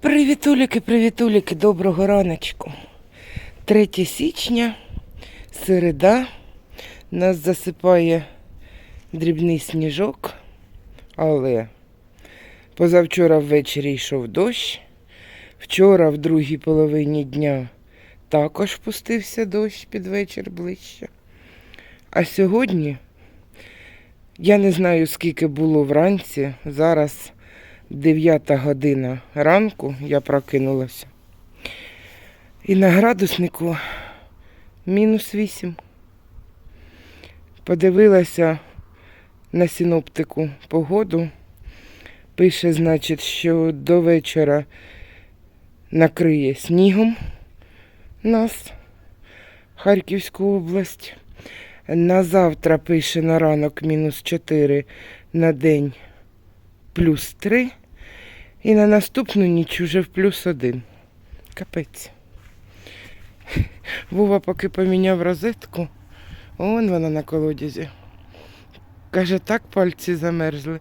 Привітуліки, привітуліки, доброго раночку. 3 січня, середа. Нас засипає дрібний сніжок, але позавчора ввечері йшов дощ. Вчора, в другій половині дня, також впустився дощ під вечір ближче. А сьогодні я не знаю, скільки було вранці. Зараз 9 година ранку я прокинулася. І на градуснику мінус 8. Подивилася на синоптику погоду. Пише, значить, що до вечора накриє снігом нас, Харківську область. На завтра пише на ранок мінус 4, на день плюс 3. І на наступну ніч уже в плюс 1. Капець. Вова поки поміняв розетку. Он вона на колодязі. Каже, так пальці замерзли,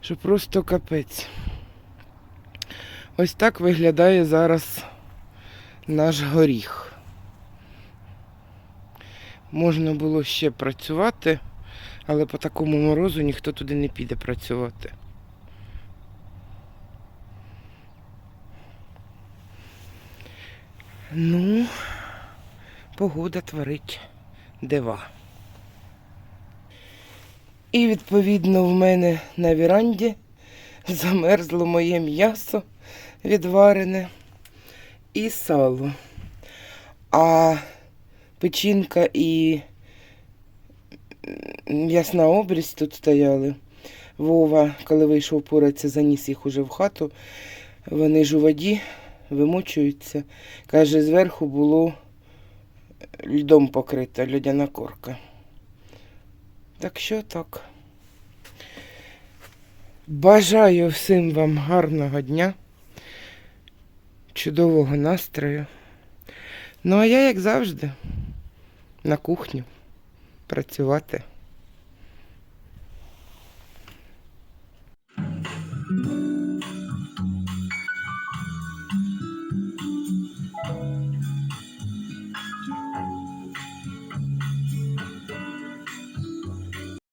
що просто капець. Ось так виглядає зараз наш горіх. Можна було ще працювати, але по такому морозу ніхто туди не піде працювати. Ну, погода творить дива. І відповідно в мене на віранді замерзло моє м'ясо відварене і сало. А печінка і м'ясна обрізь тут стояли. Вова, коли вийшов поратися, заніс їх уже в хату. Вони ж у воді вимочуються. Каже, зверху було льдом покрита льодяна корка. Так що так. Бажаю всім вам гарного дня, чудового настрою. Ну, а я, як завжди, на кухню працювати.